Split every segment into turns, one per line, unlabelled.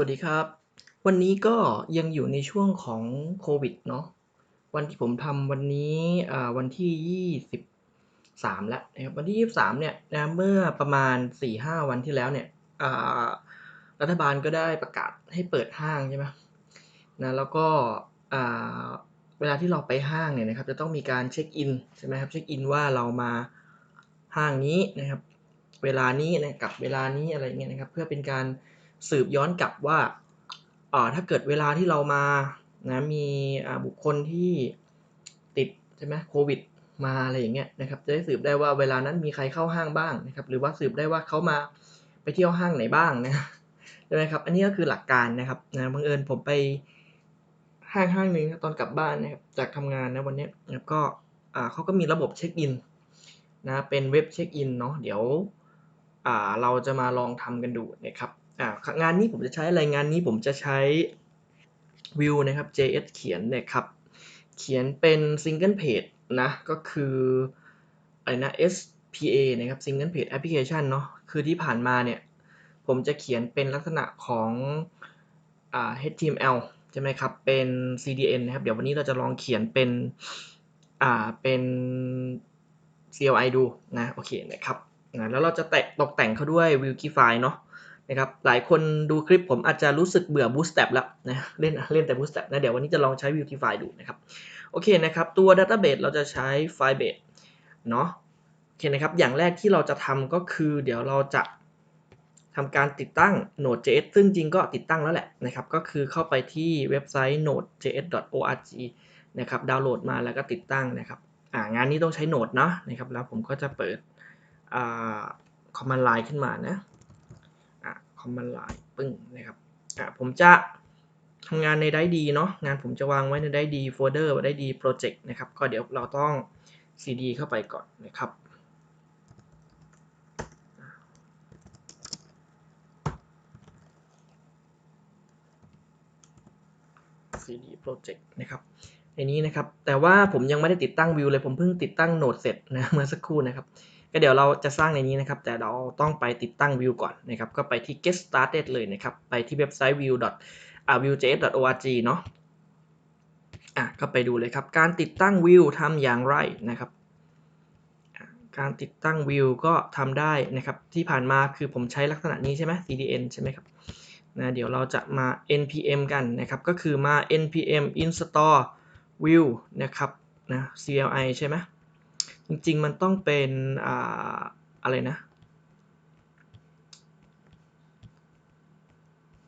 วัสดีครับ วันนี้ก็ยังอยู่ในช่วงของโควิดเนาะวันที่ผมทำวันนี้อ่าวันที่ 23 แล้วนะครับวันที่ 23 เนี่ยนะเมื่อประมาณ 4-5 วันที่แล้วเนี่ยอ่ารัฐบาลก็ได้ประกาศให้เปิดห้างใช่ไหมนะแล้วก็อ่าเวลาที่เราไปห้างเนี่ยนะครับจะต้องมีการเช็กอินใช่ไหมครับเช็กอินว่าเรามาห้างนี้นะครับ เวลานี้นะกับเวลานี้อะไรเงี้ยนะครับ เพื่อเป็นการ สืบย้อนกลับว่าอ่าถ้าเกิดเวลาที่เรามานะมีอ่าบุคคลที่ติดใช่ไหมโควิดมาอะไรอย่างเงี้ยนะครับจะได้สืบได้ว่าเวลานั้นมีใครเข้าห้างบ้างนะครับหรือว่าสืบได้ว่าเขามาไปเที่ยวห้างไหนบ้างนะใช่ไหมครับอันนี้ก็คือหลักการนะครับนะบังเอิญผมไปห้างห้างหนึ่งตอนกลับบ้านนะครับจากทำงานนะวันนี้นะครับก็อ่าเขาก็มีระบบเช็กอินนะเป็นเว็บเช็กอินเนาะเดี๋ยวอ่าเราจะมาลองทำกันดูนะครับ อ่างานนี้ผมจะใช้อะไรงานนี้ผมจะใช้ Vue นะครับ JS เขียนนะครับ เขียนเป็น Single Page นะ ก็คืออะไรนะ SPA นะครับ Single Page Application เนาะคือที่ผ่านมาเนี่ย ผมจะเขียนเป็นลักษณะของอ่า HTML ใช่ไหมครับ เป็น CDN นะครับ เดี๋ยววันนี้เราจะลองเขียนเป็นอ่าเป็น CLI ดูนะ โอเคนะครับนะแล้วเราจะแตะตกแต่งเขาด้วย Webgify เนาะ นะครับหลายคนดูคลิปผมอาจจะรู้สึกเบื่อ Bootstrap แล้วนะเล่นเล่นแต่ Bootstrap นะเดี๋ยววันนี้จะลองใช้ Webgify ดูนะครับโอเคนะครับตัว Database เราจะใช้ Firebase เนาะโอเคนะครับอย่างแรกที่เราจะทำก็คือ เดี๋ยวเราจะทำการติดตั้ง Node.js ซึ่งจริงก็ติดตั้งแล้วแหละนะครับก็คือเข้าไปที่เว็บไซต์ nodejs.org นะครับดาวน์โหลดมาแล้วก็ติดตั้งนะครับอ่างานนี้ต้องใช้ Node เนาะนะครับแล้วผมก็จะเปิดอ่า command line ขึ้นมานะ command line ปึ้งนะครับอ่าผมจะทำงานใน Drive D เนาะงานผมจะวางไว้ใน Drive D โฟลเดอร์ Drive D Project นะครับ ก็เดี๋ยวเราต้อง cd เข้าไปก่อนนะครับ cd project นะครับในนี้นะครับ แต่ว่าผมยังไม่ได้ติดตั้ง Vue เลยผมเพิ่งติดตั้ง Node เสร็จนะเมื่อสักครู่นะครับ ก็เดี๋ยวเราจะสร้างในนี้นะครับ แต่เราต้องไปติดตั้ง Vue ก่อนนะครับ ก็ไปที่ get started เลยนะครับ ไปที่เว็บไซต์ vue. อ่า vuejs.org เนาะอะก็ไปดูเลยครับ การติดตั้ง Vue ทำอย่างไรนะครับการติดตั้ง Vue ก็ทำได้นะครับ ที่ผ่านมาคือผมใช้ลักษณะนี้ใช่ไหม CDN ใช่ไหมครับนะเดี๋ยวเราจะมา npm กันนะครับ ก็คือมา npm install Vue นะครับนะ CLI ใช่ไหม จริงๆ มันต้องเป็นอ่าอะไรนะ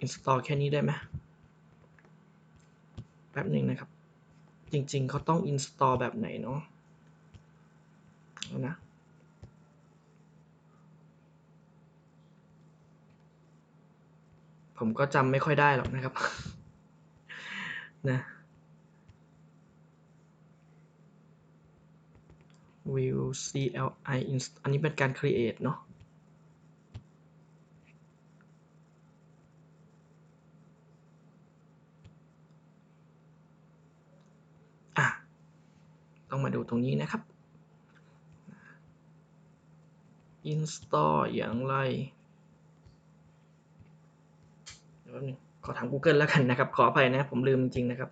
install แค่นี้ได้ไหมแป๊บหนึ่งนะครับ จริงๆ เขาต้อง install แบบไหนเนาะนะผมก็จำไม่ค่อยได้หรอกนะครับ นะ Vue CLI inst อันนี้เป็นการ create เนาะอะต้องมาดูตรงนี้นะครับ install อย่างไรเดี๋ยวแป๊บนึงขอถาม Google แล้วกันนะครับ ขออภัยนะ ผมลืมจริงๆนะครับ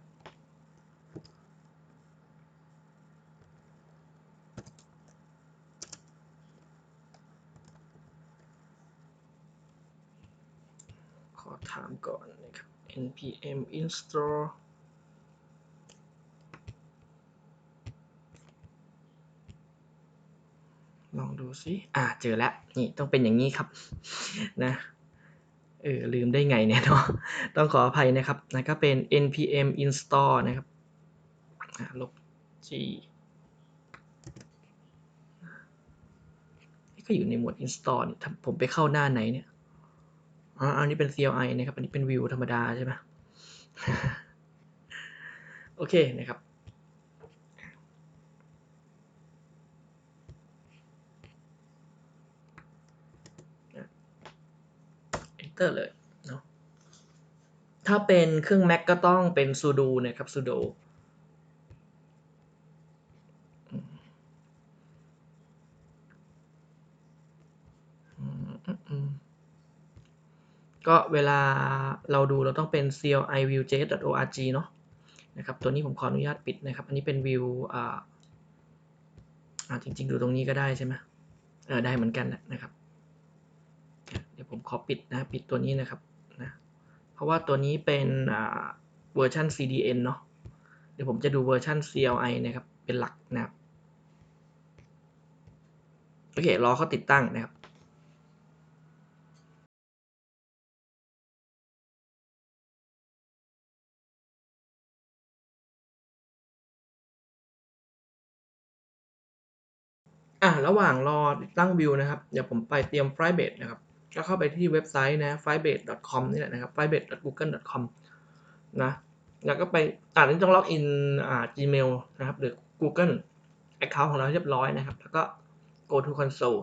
ามก่อนนะครับ npm install ลองดูซิอ่าเจอแล้ว นี่ต้องเป็นอย่างนี้ครับ นะเออลืมได้ไงเนี่ยเนาะต้องขออภัยนะครับนะก็เป็น npm install นะครับอ่าลบ g ก็อยู่ในหมวด install นี่ถ้าผมไปเข้าหน้าไหนเนี่ย อ๋ออันนี้เป็น CLI นะครับ อันนี้เป็น Vue ธรรมดาใช่ไหมโอเคนะครับ enter เลยเนาะ ถ้าเป็นเครื่อง Mac ก็ต้องเป็น sudo นะครับ sudo อืมอืมอืม ก็เวลาเราดูเราต้องเป็น cli.vue.js.org เนาะนะครับตัวนี้ผมขออนุญาตปิดนะครับ อันนี้เป็นวิวอ่าจริงๆ ดูตรงนี้ก็ได้ใช่ไหมเออได้เหมือนกันนะครับ เดี๋ยวผมขอปิดนะปิดตัวนี้นะครับนะเพราะว่าตัวนี้เป็นอ่าเวอร์ชัน CDN เนาะเดี๋ยวผมจะดูเวอร์ชัน CLI นะครับ เป็นหลักนะครับโอเครอเขาติดตั้งนะครับ อะระหว่างรอตั้งวิวนะครับ เดี๋ยวผมไปเตรียม Firebase นะครับ ก็เข้าไปที่เว็บไซต์นะ firebase.com นี่แหละนะครับ firebase.google.com นะ แล้วก็ไปอ่านี้ต้องล็อกอินอ่า Gmail นะครับ หรือ Google Account ของเราเรียบร้อยนะครับ แล้วก็ go to console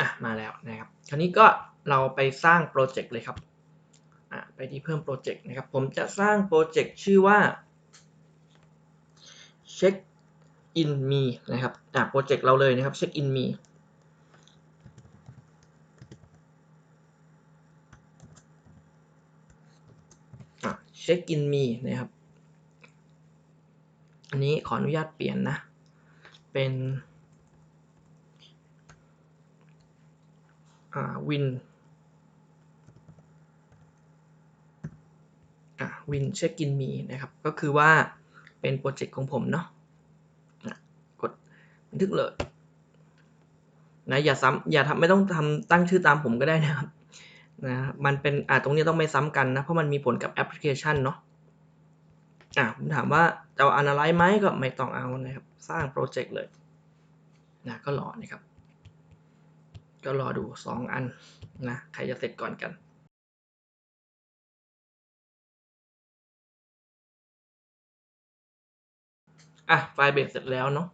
อะมาแล้วนะครับ คราวนี้ก็เราไปสร้างโปรเจกต์เลยครับอะไปที่เพิ่มโปรเจกต์นะครับ ผมจะสร้างโปรเจกต์ชื่อว่า check in me นะครับอะโปรเจกต์เราเลยนะครับ check in me อะ check in me นะครับ อันนี้ขออนุญาตเปลี่ยนนะ เป็นอ่า วินวินเช็คอินมีนะครับ ก็คือว่าเป็นโปรเจกต์ของผมเนาะกดบันทึกเลยนะอย่าซ้ำอย่าทำไม่ต้องทำตั้งชื่อตามผมก็ได้นะครับนะมันเป็นอ่าตรงนี้ต้องไม่ซ้ำกันนะ เพราะมันมีผลกับแอปพลิเคชันเนาะอะผมถามว่าจะเอา analyze ไหมก็ไม่ต้องเอานะครับ สร้างโปรเจกต์เลยนะก็รอนะครับ ก็รอดู 2 อันนะใครจะเสร็จก่อนกันอะไฟล์เบสเสร็จแล้วเนาะ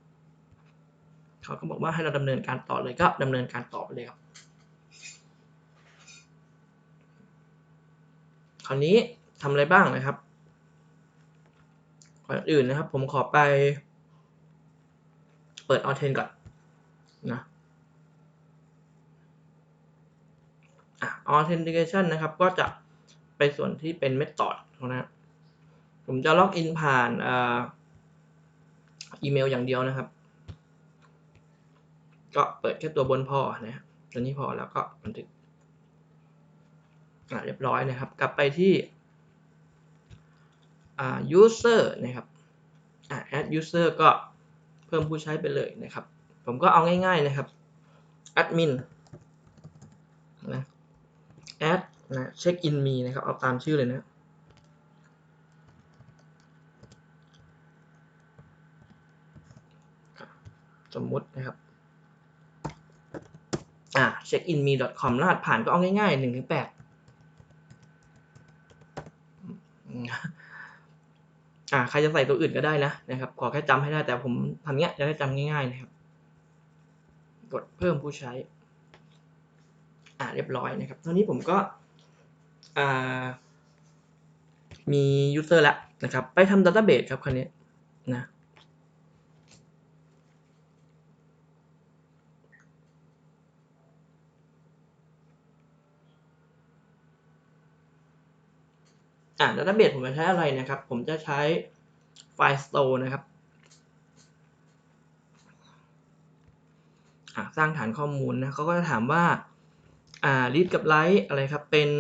เขาก็บอกว่าให้เราดำเนินการต่อเลยก็ดำเนินการต่อไปเลยครับคราวนี้ทำอะไรบ้างนะครับก่อนอื่นนะครับ ผมขอไปเปิด a u t h e n ก่อนนะ อะ authentication นะครับ ก็จะไปส่วนที่เป็น method นะผมจะล็อกอินผ่านอีเมลอย่างเดียวนะครับ ก็เปิดแค่ตัวบนพอนะครับตัวนี้พอแล้วก็บันทึกอะเรียบร้อยนะครับ กลับไปที่อ่า user นะครับอะ add user ก็เพิ่มผู้ใช้ไปเลยนะครับ ผมก็เอาง่ายๆนะครับ admin add นะ check in me นะครับ เอาตามชื่อเลยนะ สมมุตินะครับ อ่า checkinme.com รหัสผ่านก็เอาง่ายๆหนึ่งถึงแปดอ่า ใครจะใส่ตัวอื่นก็ได้นะนะครับ ขอแค่จำให้ได้แต่ผมทำเนี้ยจะได้จำง่ายๆนะครับ กดเพิ่มผู้ใช้ อ่าเรียบร้อยนะครับตอนนี้ผมก็อ่ามี user แล้วนะครับ ไปทำ database ครับคันนี้นะอ่า database ผมจะใช้อะไรนะครับ ผมจะใช้ Firestore นะครับสร้างฐานข้อมูลนะเขาก็จะถามว่า อ่า read กับ write อะไรครับ เป็น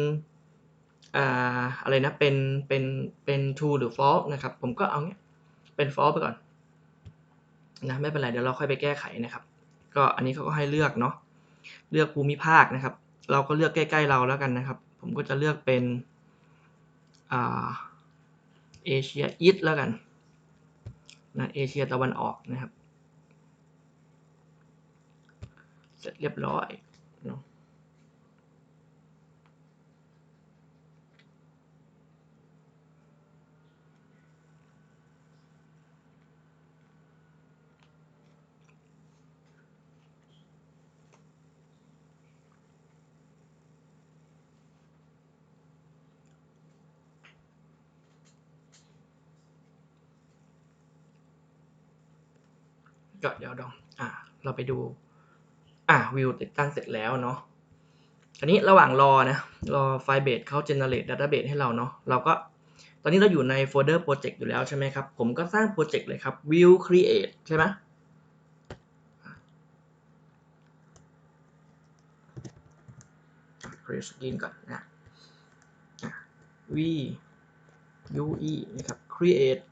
อ่าอะไรนะ เป็น เป็น เป็น true หรือ false นะครับ ผมก็เอาเนี้ย เป็น false ไปก่อน นะ ไม่เป็นไร เดี๋ยวเราค่อยไปแก้ไขนะครับ ก็อันนี้เขาก็ให้เลือกเนาะ เลือกภูมิภาคนะครับ เราก็เลือกใกล้ๆเราแล้วกันนะครับ ผมก็จะเลือกเป็น อ่า เอเชียอีสแล้วกัน นะ เอเชียตะวันออกนะครับ เสร็จเรียบร้อยเนาะ ก็เดี๋ยวดองอ่าเราไปดูอ่าวิวติดตั้งเสร็จแล้วเนาะอันนี้ระหว่างรอนะรอไฟล์เบสเขา generate database ให้เราเนาะเราก็ตอนนี้เราอยู่ในโฟลเดอร์โปรเจกต์อยู่แล้วใช่ไหมครับ ผมก็สร้างโปรเจกต์เลยครับ view create ใช่ไหม create screen ก่อนนะ v u e นะครับ create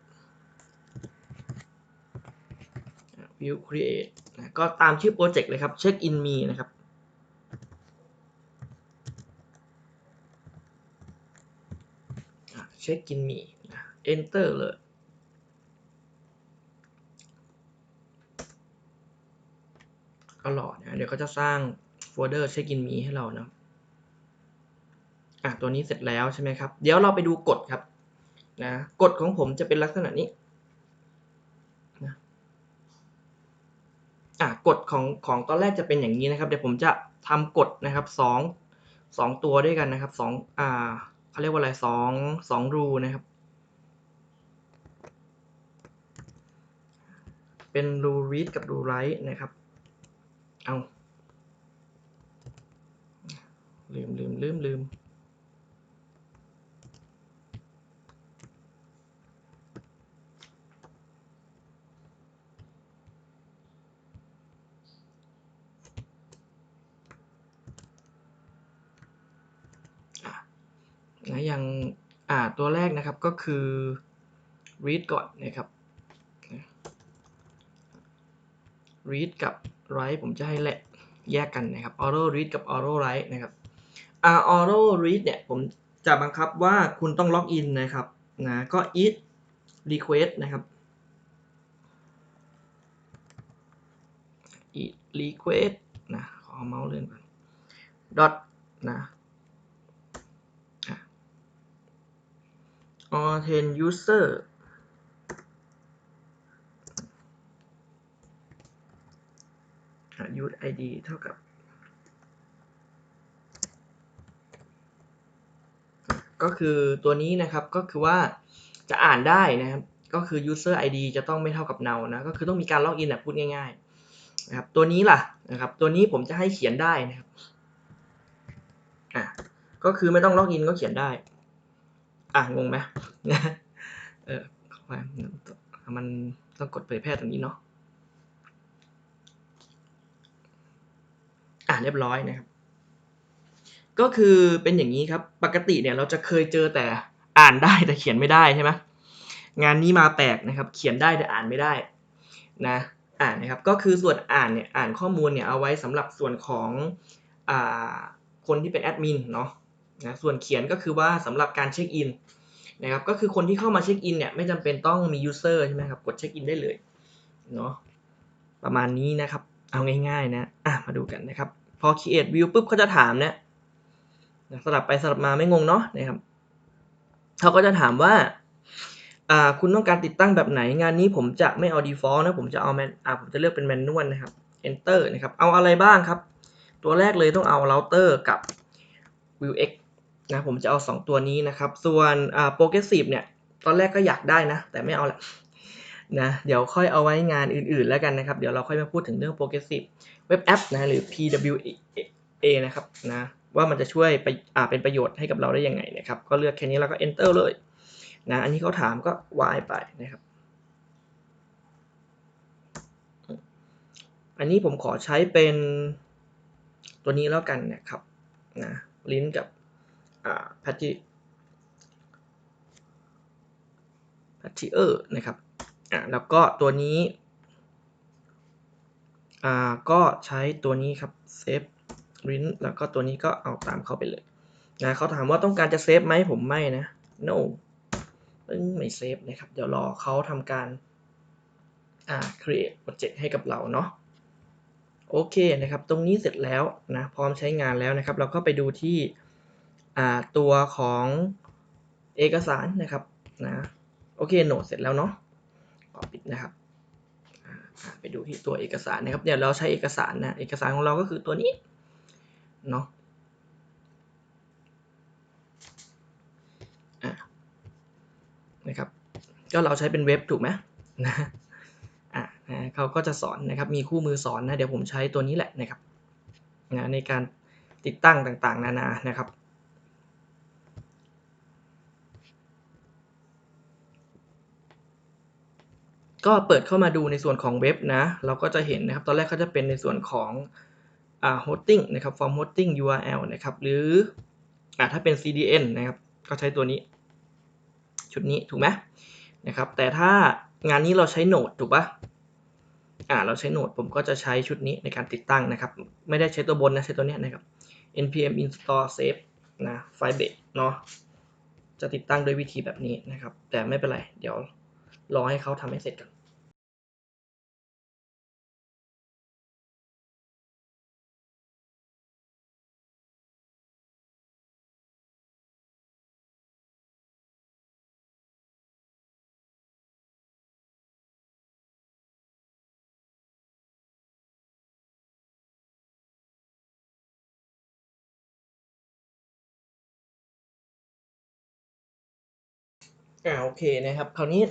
view create นะก็ตามชื่อโปรเจกต์เลยครับ check in me นะครับ check in me enter เลย ก็รอนะ เดี๋ยวเขาจะสร้างโฟลเดอร์ check in me ให้เรานะอะตัวนี้เสร็จแล้วใช่ไหมครับ เดี๋ยวเราไปดูกฎครับนะกฎของผมจะเป็นลักษณะนี้นะ อะกฎของของตอนแรกจะเป็นอย่างนี้นะครับ เดี๋ยวผมจะทำกฎนะครับสองสองตัวด้วยกันนะครับสองอ่าเขาเรียกว่าอะไรสองสองรูนะครับ เป็นรู read กับรู write นะครับ เอาลืมลืมลืมลืม นะย่างอ่าตัวแรกนะครับก็คือ read ก่อนนะครับ read กับ write ผมจะให้แหละแยกกันนะครับ auto read กับ auto write นะครับอ่า auto read เนี่ยผมจะบังคับว่าคุณต้องล็อกอินนะครับนะก็ it request นะครับ it request นะขอเมาส์เลื่อนก่อน dot นะ authent user use id เท่ากับ ก็คือตัวนี้นะครับก็คือว่าจะอ่านได้นะครับ ก็คือ user id จะต้องไม่เท่ากับ null นะ ก็คือต้องมีการล็อกอินนะพูดง่ายๆนะครับตัวนี้ล่ะนะครับตัวนี้ผมจะให้เขียนได้นะครับอะก็คือไม่ต้องล็อกอินก็เขียนได้ อะงงไหมเออมันต้องกดเผยแพร่ตรงนี้เนาะอะเรียบร้อยนะครับ ก็คือเป็นอย่างนี้ครับปกติเนี่ยเราจะเคยเจอแต่อ่านได้แต่เขียนไม่ได้ใช่ไหมงานนี้มาแปลกนะครับ เขียนได้แต่อ่านไม่ได้นะอ่านนะครับก็คือส่วนอ่านเนี่ยอ่านข้อมูลเนี่ยเอาไว้สำหรับส่วนของอ่าคนที่เป็นแอดมินเนาะ นะส่วนเขียนก็คือว่าสำหรับการเช็คอินนะครับก็คือคนที่เข้ามาเช็คอินเนี่ยไม่จำเป็นต้องมียูเซอร์ใช่ไหมครับกดเช็คอินได้เลยเนาะประมาณนี้นะครับเอาง่ายๆนะอะมาดูกันนะครับพอ create view ปุ๊บเขาจะถามเนี่ยสลับไปสลับมาไม่งงเนาะนะครับเขาก็จะถามว่าอ่าคุณต้องการติดตั้งแบบไหนงานนี้ผมจะไม่เอา default นะผมจะเอาแมนอ่าผมจะเลือกเป็น manual นะครับ enter นะครับเอาอะไรบ้างครับ ตัวแรกเลยต้องเอา router กับ view x นะผมจะเอา 2 ตัวนี้นะครับ ส่วนอ่า progressive เนี่ย ตอนแรกก็อยากได้นะ แต่ไม่เอาละนะเดี๋ยวค่อยเอาไว้งานอื่นๆแล้วกันนะครับ เดี๋ยวเราค่อยมาพูดถึงเรื่อง progressive web app นะหรือ PWA นะครับนะว่ามันจะช่วยไปอ่าเป็นประโยชน์ให้กับเราได้ยังไงนะครับ ก็เลือกแค่นี้แล้วก็ enter เลยนะอันนี้เขาถามก็ y ไปนะครับ อันนี้ผมขอใช้เป็นตัวนี้แล้วกันนะครับนะลิ้นกับ อ่า patchy p a t t e r นะครับอ่าแล้วก็ตัวนี้อ่าก็ใช้ตัวนี้ครับ save ลิ้นแล้วก็ตัวนี้ก็เอาตามเข้าไปเลยนะเขาถามว่าต้องการจะเซฟไหมผมไม่นะ no ไม่เซฟนะครับ เดี๋ยวรอเขาทำการอ่า create project ให้กับเราเนาะโอเคนะครับ ตรงนี้เสร็จแล้วนะ พร้อมใช้งานแล้วนะครับ เราก็ไปดูที่ ตัวของเอกสารนะครับนะโอเคโหนดเสร็จแล้วเนาะขอปิดนะครับไปดูที่ตัวเอกสารนะครับเดี๋ยวเราใช้เอกสารนะเอกสารของเราก็คือตัวนี้เนาะนะครับก็เราใช้เป็นเว็บถูกไหมนะอะนะเขาก็จะสอนนะครับมีคู่มือสอนนะเดี๋ยวผมใช้ตัวนี้แหละนะครับนะในการติดตั้งต่างๆ นานานะครับ ก็เปิดเข้ามาดูในส่วนของเว็บนะ เราก็จะเห็นนะครับ ตอนแรกเขาจะเป็นในส่วนของอ่า hosting นะครับ form hosting URL นะครับ หรืออ่าถ้าเป็น CDN นะครับ ก็ใช้ตัวนี้ ชุดนี้ถูกไหมนะครับ แต่ถ้างานนี้เราใช้โนดถูกปะอ่า เราใช้โนดผมก็จะใช้ชุดนี้ในการติดตั้งนะครับ ไม่ได้ใช้ตัวบนนะ ใช้ตัวนี้นะครับ npm install save นะ firebase เนาะ จะติดตั้งด้วยวิธีแบบนี้นะครับ แต่ไม่เป็นไร เดี๋ยว รอให้เขาทำให้เสร็จก่อนอ่าโอเคนะครับ คราวนี้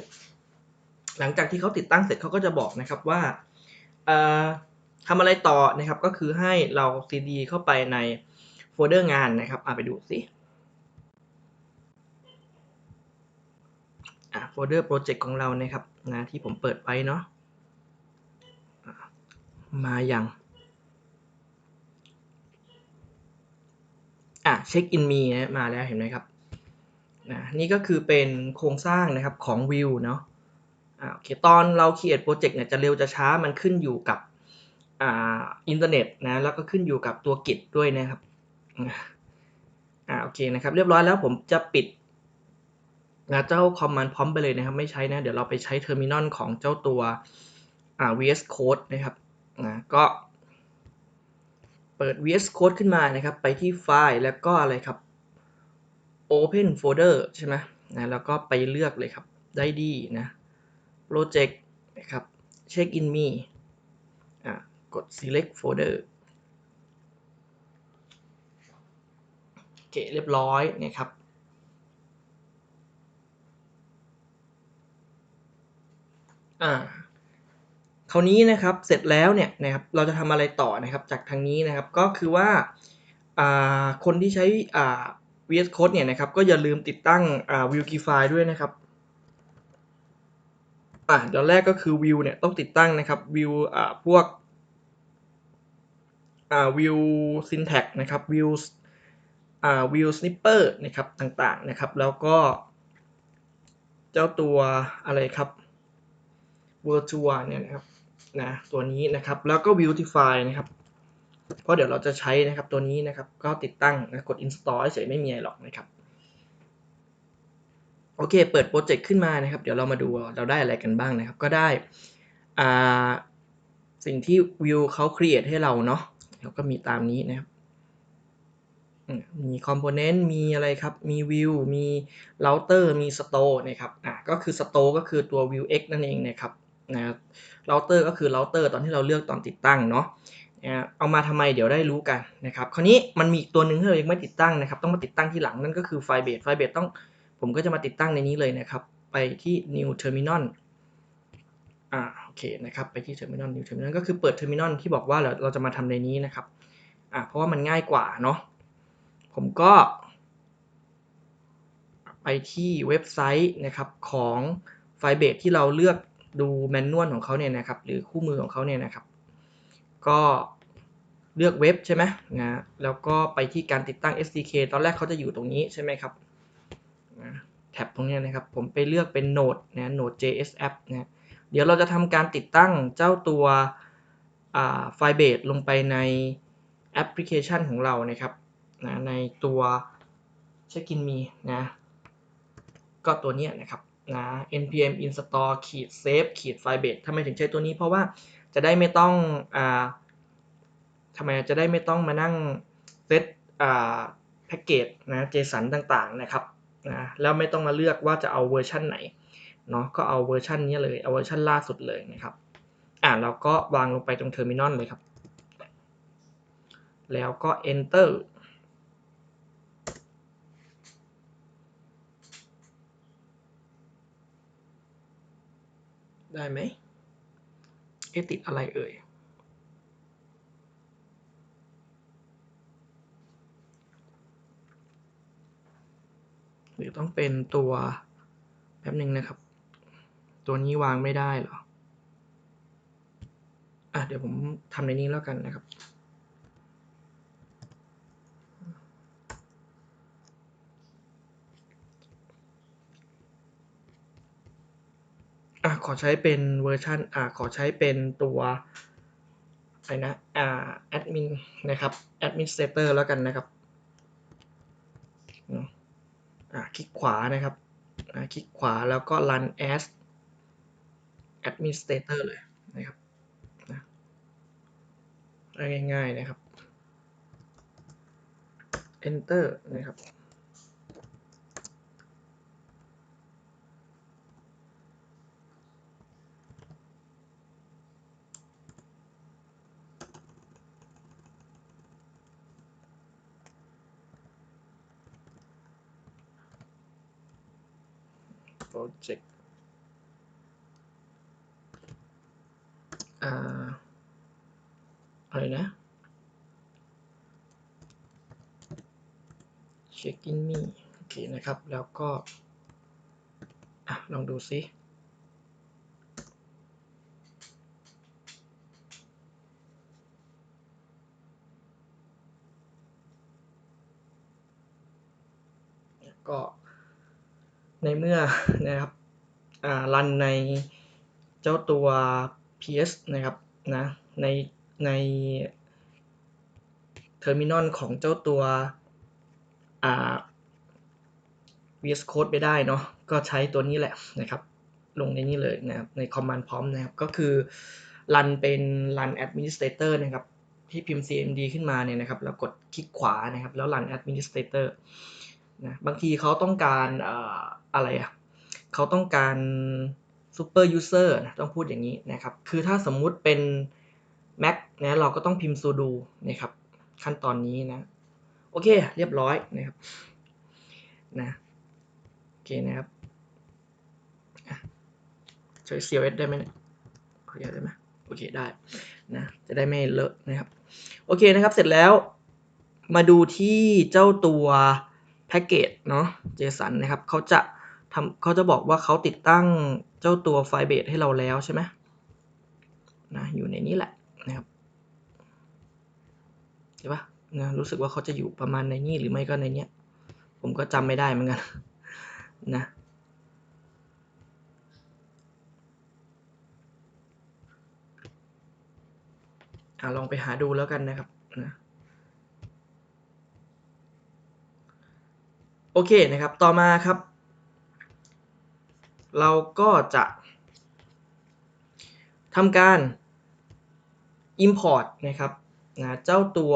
หลังจากที่เขาติดตั้งเสร็จเขาก็จะบอกนะครับว่าเอ่อทำอะไรต่อนะครับ ก็คือให้เรา cd เข้าไปในโฟลเดอร์งานนะครับอ่าไปดูสิอ่าโฟลเดอร์โปรเจกต์ของเรานะครับนะที่ผมเปิดไปเนาะมาอย่างอะเช็คอินมีมาแล้วเห็นไหมครับนะนี่ก็คือเป็นโครงสร้างนะครับของ View เนาะ อ่าโอเคตอนเรา create project เนี่ยจะเร็วจะช้ามันขึ้นอยู่กับอ่าอินเทอร์เน็ตนะแล้วก็ขึ้นอยู่กับตัว Git ด้วยนะครับอ่าโอเคนะครับเรียบร้อยแล้วผมจะปิดนะเจ้า command prompt ไปเลยนะครับ ไม่ใช้นะ เดี๋ยวเราไปใช้ terminal ของเจ้าตัวอ่า VS Code นะครับนะก็เปิด VS Code ขึ้นมานะครับ ไปที่ไฟล์แล้วก็อะไรครับ Open Folder ใช่ไหมนะแล้วก็ไปเลือกเลยครับได้ดีนะ Project นะครับ Check in me อะกด Select Folder โอเคเรียบร้อยนะครับอ่าคราวนี้นะครับเสร็จแล้วเนี่ยนะครับเราจะทำอะไรต่อนะครับจากทางนี้นะครับก็คือว่าอ่าคนที่ใช้อ่า VS Code เนี่ยนะครับก็อย่าลืมติดตั้งอ่า Wikify ด้วยนะครับ อ่าเดี๋ยวแรกก็คือ View เนี่ยต้องติดตั้งนะครับ View อ่าพวกอ่า View syntax นะครับ View อ่า View snipper นะครับต่างๆนะครับ แล้วก็ เจ้าตัวอะไรครับ Virtua เนี่ยนะครับนะตัวนี้นะครับแล้วก็ Beautify นะครับเพราะเดี๋ยวเราจะใช้นะครับตัวนี้นะครับก็ติดตั้งนะกด install เฉยไม่มีอะไรหรอกนะครับ โอเค เปิดโปรเจกต์ขึ้นมานะครับ เดี๋ยวเรามาดูเราได้อะไรกันบ้างนะครับ ก็ได้อ่าสิ่งที่ View เขา create ให้เราเนาะแล้วก็มีตามนี้นะครับ มี component มีอะไรครับ มี view มี router มี store นะครับ อะก็คือ store ก็คือตัว view x นั่นเองนะครับนะ router ก็คือ router ตอนที่เราเลือกตอนติดตั้งเนาะเอามาทำไมเดี๋ยวได้รู้กันนะครับ คราวนี้มันมีอีกตัวหนึ่งที่เรายังไม่ติดตั้งนะครับ ต้องมาติดตั้งที่หลังนั่นก็คือ Firebase Firebase ต้อง ผมก็จะมาติดตั้งในนี้เลยนะครับ ไปที่ new terminal อ่าโอเคนะครับ ไปที่ terminal new terminal ก็คือเปิด terminal ที่บอกว่าเราเราจะมาทำในนี้นะครับอ่าเพราะว่ามันง่ายกว่าเนาะผมก็ ไปที่เว็บไซต์นะครับของ Firebase ที่เราเลือกดูแมนนวลของเขาเนี่ยนะครับ หรือคู่มือของเขาเนี่ยนะครับ ก็เลือกเว็บใช่ไหมนะแล้วก็ไปที่การติดตั้ง SDK ตอนแรกเขาจะอยู่ตรงนี้ใช่ไหมครับ แท็บตรงนี้นะครับ ผมไปเลือกเป็น Node นะ Node.js app นะเดี๋ยวเราจะทำการติดตั้งเจ้าตัวไฟเบสลงไปในแอปพลิเคชันของเรานะครับนะในตัว Check-in Me นะก็ตัวนี้นะครับนะ npm install ขีด save ขีด firebase ทำไมถึงใช้ตัวนี้เพราะว่าจะได้ไม่ต้องอ่าทำไมจะได้ไม่ต้องมานั่งเซตอ่าแพ็กเกจนะ JSON ต่างๆนะครับ นะแล้วไม่ต้องมาเลือกว่าจะเอาเวอร์ชันไหนเนาะก็เอาเวอร์ชันนี้เลยเอาเวอร์ชันล่าสุดเลยนะครับอ่าเราก็วางลงไปตรงเทอร์มินอลเลยครับ แล้วก็ enter ได้ไหมเอติดอะไรเอ่ย หรือต้องเป็นตัวแป๊บหนึ่งนะครับ ตัวนี้วางไม่ได้เหรออะเดี๋ยวผมทำในนี้แล้วกันนะครับอะขอใช้เป็นเวอร์ชันอะขอใช้เป็นตัวอะไรนะอ่าแอดมินนะครับแอดมินสเตเตอร์แล้วกันนะครับ คลิกขวานะครับอะคลิกขวาแล้วก็ run as administrator เลยนะครับง่ายๆนะครับ enter นะครับ project อ่าอะไรนะ check in me โอเคนะครับ แล้วก็อะลองดูซิ ก็ ใน เมื่อนะครับรันในเจ้าตัว PS นะครับนะในใน terminal ของเจ้าตัวอ่า VS Code ไปได้เนาะก็ใช้ตัวนี้แหละนะครับ ลงในนี้เลยนะครับใน command prompt นะครับ ก็คือ รันเป็น run administrator นะครับ ที่พิมพ์ cmd ขึ้นมาเนี่ยนะครับ แล้วกดคลิกขวานะครับ แล้ว run administrator นะบางทีเขาต้องการอะไรอะเขาต้องการ super user นะต้องพูดอย่างนี้นะครับ คือถ้าสมมุติเป็น Mac นะเราก็ต้องพิมพ์ sudo นะครับ ขั้นตอนนี้นะ โอเคเรียบร้อยนะครับนะโอเคนะครับอะใช้ cls ได้ไหมเนี่ยขออนุญาตได้ไหมโอเคได้นะจะได้ไม่เลอะนะครับ โอเคนะครับเสร็จแล้วมาดูที่เจ้าตัว แพ็กเกจเนาะ JSON นะครับเขาจะทำเขาจะบอกว่าเขาติดตั้งเจ้าตัวไฟเบสให้เราแล้วใช่ไหมนะอยู่ในนี้แหละนะครับใช่ปะนะรู้สึกว่าเขาจะอยู่ประมาณในนี้หรือไม่ก็ในเนี้ย ผมก็จำไม่ได้เหมือนกันนะอ่าลองไปหาดูแล้วกันนะครับนะ อเคนะครับ ต่อมาครับ เราก็จะทำการ import นะครับนะเจ้าตัว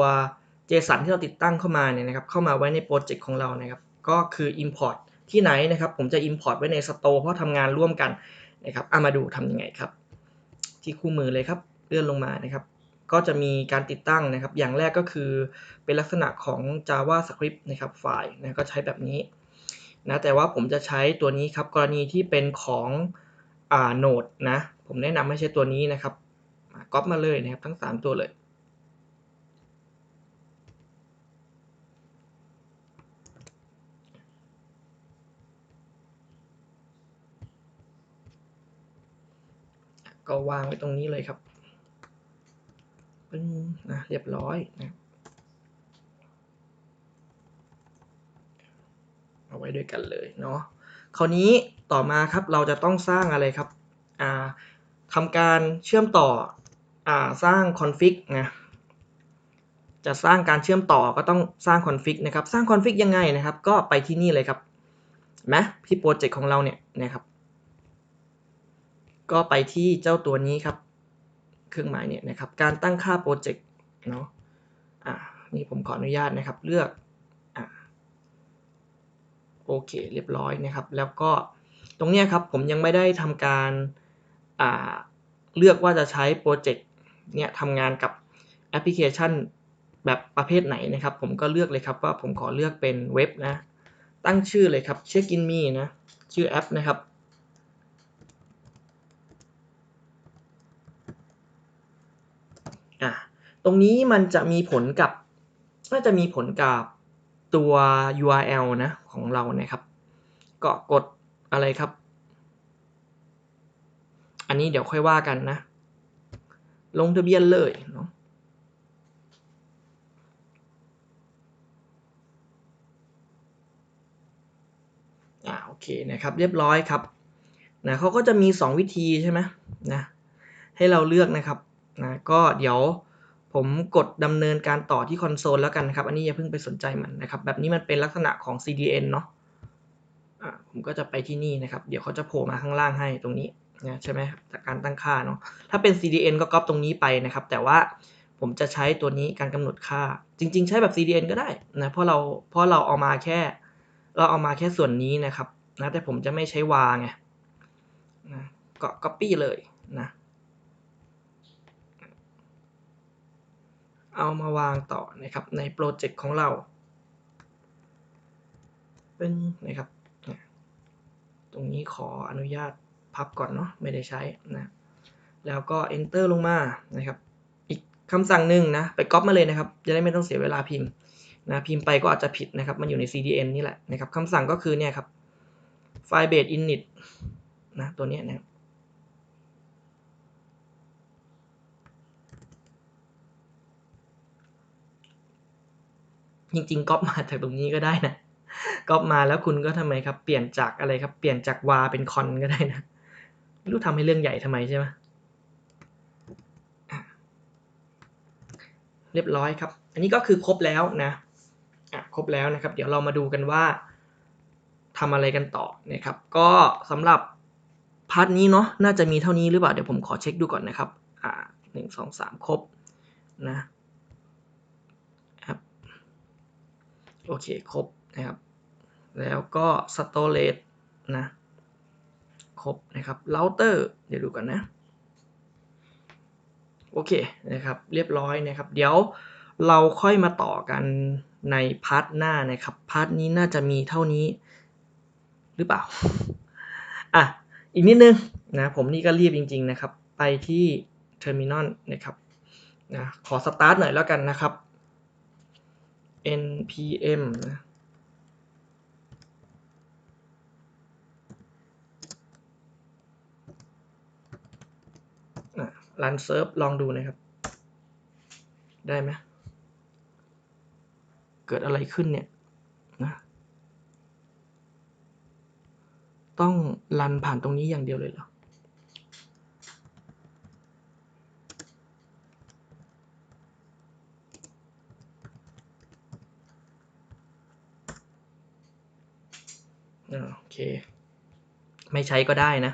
JSON ที่เราติดตั้งเข้ามาเนี่ยนะครับเข้ามาไว้ในโปรเจกต์ของเรานะครับ ก็คือ import ที่ไหนนะครับ ผมจะ import ไว้ใน store เพราะทำงานร่วมกันนะครับเอามาดูทำยังไงครับ ที่คู่มือเลยครับเลื่อนลงมานะครับ ก็จะมีการติดตั้งนะครับ อย่างแรกก็คือเป็นลักษณะของ JavaScript นะครับไฟล์นะก็ใช้แบบนี้นะแต่ว่าผมจะใช้ตัวนี้ครับกรณีที่เป็นของอ่า Node นะผมแนะนำให้ใช้ตัวนี้นะครับก๊อปมาเลยนะครับทั้ง 3 ตัวเลยก็วางไว้ตรงนี้เลยครับ นะเรียบร้อยนะเอาไว้ด้วยกันเลยเนาะคราวนี้ต่อมาครับเราจะต้องสร้างอะไรครับอ่าทำการเชื่อมต่ออ่าสร้างคอนฟิกนะจะสร้างการเชื่อมต่อก็ต้องสร้างคอนฟิกนะครับ สร้างคอนฟิกยังไงนะครับ ก็ไปที่นี่เลยครับนไหมที่โปรเจกต์ของเราเนี่ยนะครับ ก็ไปที่เจ้าตัวนี้ครับ เครื่องหมายเนี่ยนะครับ การตั้งค่าโปรเจกต์ เนาะอ่านี่ผมขออนุญาตนะครับเลือกอ่าโอเคเรียบร้อยนะครับ แล้วก็ตรงเนี้ยครับผมยังไม่ได้ทำการอ่าเลือกว่าจะใช้โปรเจกต์เนี่ยทำงานกับแอปพลิเคชันแบบประเภทไหนนะครับ ผมก็เลือกเลยครับว่าผมขอเลือกเป็นเว็บนะ ตั้งชื่อเลยครับ Check in me นะชื่อแอปนะครับอะ ตรงนี้มันจะมีผลกับน่าจะมีผลกับตัว URL นะของเรานะครับ ก็กดอะไรครับ อันนี้เดี๋ยวค่อยว่ากันนะ ลงทะเบียนเลยเนาะอ่าโอเคนะครับ เรียบร้อยครับนะเขาก็จะมี 2 วิธีใช่ไหมนะให้เราเลือกนะครับนะก็เดี๋ยว ผมกดดำเนินการต่อที่คอนโซลแล้วกันนะครับอันนี้อย่าเพิ่งไปสนใจมันนะครับ แบบนี้มันเป็นลักษณะของ CDN เนาะอ่าผมก็จะไปที่นี่นะครับ เดี๋ยวเขาจะโผล่มาข้างล่างให้ตรงนี้นะใช่ไหมครับจากการตั้งค่าเนาะถ้าเป็น CDN ก็ก๊อปตรงนี้ไปนะครับ แต่ว่าผมจะใช้ตัวนี้การกำหนดค่า จริง ๆ ใช้แบบ CDN ก็ได้นะเพราะเราเพราะเราเอามาแค่ เราเอามาแค่ส่วนนี้นะครับนะแต่ผมจะไม่ใช้วาไงนะก็ copy เลยนะ เอามาวางต่อนะครับในโปรเจกต์ของเราเป็นนะครับ ตรงนี้ขออนุญาตพับก่อนเนาะไม่ได้ใช้นะแล้วก็ enter ลงมานะครับ อีกคำสั่งหนึ่งนะไปก๊อปมาเลยนะครับ จะได้ไม่ต้องเสียเวลาพิมพ์นะพิมพ์ไปก็อาจจะผิดนะครับ มันอยู่ใน CDN นี่แหละนะครับคำสั่งก็คือเนี่ยครับ file base init นะตัวนี้นะครับ จริงๆก๊อปมาจากตรงนี้ก็ได้นะก๊อปมาแล้วคุณก็ทำไมครับ เปลี่ยนจากอะไรครับ เปลี่ยนจากวาเป็นคอนก็ได้นะไม่รู้ทำให้เรื่องใหญ่ทำไมใช่ไหมเรียบร้อยครับ อันนี้ก็คือครบแล้วนะอะครบแล้วนะครับ เดี๋ยวเรามาดูกันว่าทำอะไรกันต่อนะครับ ก็สำหรับพาร์ทนี้เนาะน่าจะมีเท่านี้หรือเปล่า เดี๋ยวผมขอเช็คดูก่อนนะครับ อ่าหนึ่งสองสามครบนะ โอเคครบนะครับ แล้วก็ storage นะครบนะครับ router เดี๋ยวดูกันนะ โอเคนะครับ เรียบร้อยนะครับ เดี๋ยวเราค่อยมาต่อกันในพาร์ทหน้านะครับ พาร์ทนี้น่าจะมีเท่านี้หรือเปล่า อะ อีกนิดนึงนะผมนี่ก็รีบจริง ๆ นะครับ ไปที่ terminal นะครับนะขอสตาร์ทหน่อยแล้วกันนะครับ npm นะ รันเซิร์ฟลองดูนะครับ ได้ไหมเกิดอะไรขึ้นเนี่ยนะต้องรันผ่านตรงนี้อย่างเดียวเลยเหรอ โอ เค ไม่ใช้ก็ได้นะ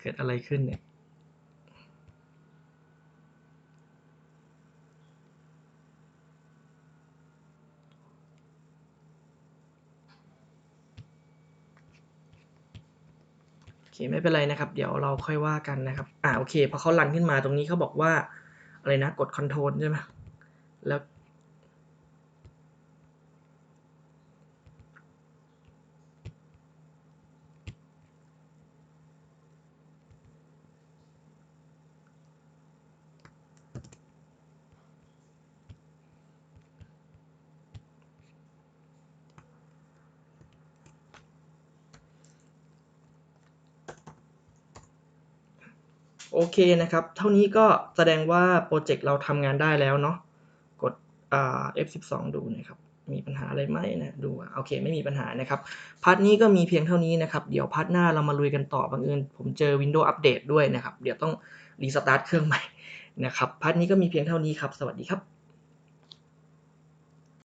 เกิดอะไรขึ้นเนี่ยโอเคไม่เป็นไรนะครับ เดี๋ยวเราค่อยว่ากันนะครับ อ่าโอเคพอเขาลันขึ้นมาตรงนี้เขาบอกว่า อะไรนะ กดคอนโทรลใช่ไหมแล้ว เคนะครับ เท่านี้ก็แสดงว่าโปรเจกต์เราทำงานได้แล้วเนาะ กดอ่า F12 ดูนะครับ มีปัญหาอะไรไหมนะ ดู โอเค ไม่มีปัญหานะครับ พาร์ทนี้ก็มีเพียงเท่านี้นะครับ เดี๋ยวพาร์ทหน้าเรามาลุยกันต่อ บางเอิญผมเจอ Windows Update ด้วยนะครับ เดี๋ยวต้องรีสตาร์ทเครื่องใหม่นะครับ พาร์ทนี้ก็มีเพียงเท่านี้ครับ สวัสดีครับ